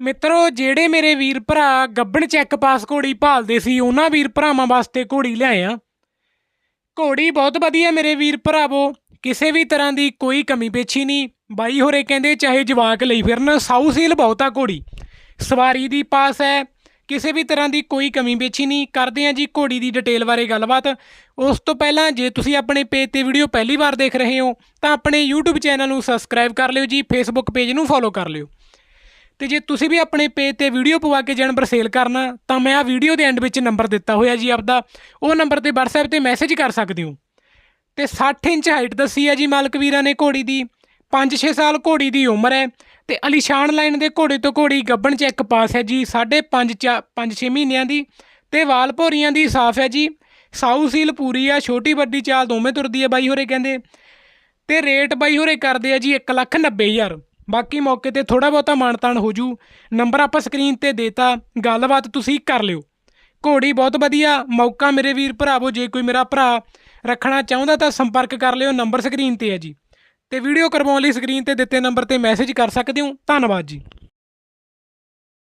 ਮਿੱਤਰੋ, ਜਿਹੜੇ ਮੇਰੇ ਵੀਰ ਭਰਾ ਗੱਬਣ ਚੈੱਕ ਪਾਸ ਘੋੜੀ ਭਾਲਦੇ ਸੀ, ਉਹਨਾਂ ਵੀਰ ਭਰਾਵਾਂ ਵਾਸਤੇ ਘੋੜੀ ਲਿਆਇਆ ਘੋੜੀ ਬਹੁਤ ਵਧੀਆ ਮੇਰੇ ਵੀਰ ਭਰਾਵੋ, ਕਿਸੇ ਵੀ ਤਰ੍ਹਾਂ ਦੀ ਕੋਈ ਕਮੀ ਪੇਛੀ ਨਹੀਂ। ਬਾਈ ਹੋਰੇ ਕਹਿੰਦੇ ਚਾਹੇ ਜਵਾਕ ਲਈ ਫਿਰਨ ਸਾਊ ਸੀਲ ਬਹੁਤਾ ਘੋੜੀ। ਸਵਾਰੀ ਦੀ ਪਾਸ ਹੈ, ਕਿਸੇ ਵੀ ਤਰ੍ਹਾਂ ਦੀ ਕੋਈ ਕਮੀ ਪੇਛੀ ਨਹੀਂ। ਕਰਦੇ ਆ ਜੀ ਘੋੜੀ ਦੀ ਡਿਟੇਲ ਬਾਰੇ ਗੱਲਬਾਤ। ਉਸ ਤੋਂ ਪਹਿਲਾਂ, ਜੇ ਤੁਸੀਂ ਆਪਣੇ ਪੇਜ ਤੇ ਵੀਡੀਓ ਪਹਿਲੀ ਵਾਰ ਦੇਖ ਰਹੇ ਹੋ, ਤਾਂ ਆਪਣੇ YouTube ਚੈਨਲ ਨੂੰ ਸਬਸਕ੍ਰਾਈਬ ਕਰ ਲਿਓ ਜੀ, Facebook ਪੇਜ ਨੂੰ ਫੋਲੋ ਕਰ ਲਿਓ। ਤੇ ਜੇ ਤੁਸੀਂ ਵੀ ਆਪਣੇ ਪੇਜ ਤੇ ਵੀਡੀਓ ਪਵਾ ਕੇ ਜਾਨਵਰ ਸੇਲ ਕਰਨਾ, ਤਾਂ ਮੈਂ ਆ ਵੀਡੀਓ ਦੇ ਐਂਡ ਵਿੱਚ ਨੰਬਰ ਦਿੱਤਾ ਹੋਇਆ ਜੀ ਆਪਦਾ। ਉਹ ਨੰਬਰ ਤੇ WhatsApp ਤੇ ਮੈਸੇਜ ਕਰ ਸਕਦੇ ਹੋ। ਤੇ 60 ਇੰਚ ਹਾਈਟ ਦੱਸੀ ਹੈ ਜੀ ਮਾਲਕ ਵੀਰਾਂ ਨੇ ਘੋੜੀ ਦੀ। 5-6 ਸਾਲ ਘੋੜੀ ਦੀ ਉਮਰ ਹੈ ਤੇ ਅਲੀਸ਼ਾਨ ਲਾਈਨ ਦੇ ਘੋੜੇ ਤੋਂ ਘੋੜੀ ਗੱਬਣ ਚ ਇੱਕ ਪਾਸ ਹੈ ਜੀ 5.5 5-6 ਮਹੀਨਿਆਂ ਦੀ ਤੇ ਵਾਲ ਭੋਰੀਆਂ ਦੀ ਸਾਫ਼ ਹੈ ਜੀ। ਸਾਊ ਸੀਲ ਪੂਰੀ ਆ, ਛੋਟੀ ਵੱਡੀ ਚਾਲ ਦੋਵੇਂ ਤੁਰਦੀ ਹੈ ਬਾਈ ਹੋਰੇ ਕਹਿੰਦੇ। ਤੇ ਰੇਟ ਬਾਈ ਹੋਰੇ ਕਰਦੇ ਆ ਜੀ 190000 ਬਾਕੀ ਮੌਕੇ ਤੇ ਥੋੜਾ ਬਹੁਤਾ ਮਾਨਤਾਨ ਹੋ ਜੂ। ਨੰਬਰ ਆਪਾਂ ਸਕਰੀਨ ਤੇ ਦੇਤਾ। ਗੱਲਬਾਤ ਤੁਸੀਂ ਕਰ ਲਿਓ। ਘੋੜੀ, ਬਹੁਤ ਵਧੀਆ। ਮੌਕਾ ਮੇਰੇ ਵੀਰ ਭਰਾਵੋ, ਜੇ ਕੋਈ ਮੇਰਾ ਭਰਾ ਰੱਖਣਾ ਚਾਹੁੰਦਾ ਤਾਂ ਸੰਪਰਕ ਕਰ ਲਿਓ। ਨੰਬਰ ਸਕਰੀਨ ਤੇ ਹੈ ਜੀ। ਤੇ ਵੀਡੀਓ ਕਰਵਾਉਣ ਲਈ ਸਕਰੀਨ ਤੇ ਦਿੱਤੇ ਨੰਬਰ ਤੇ ਮੈਸੇਜ ਕਰ ਸਕਦੇ ਹੋ। ਧੰਨਵਾਦ ਜੀ।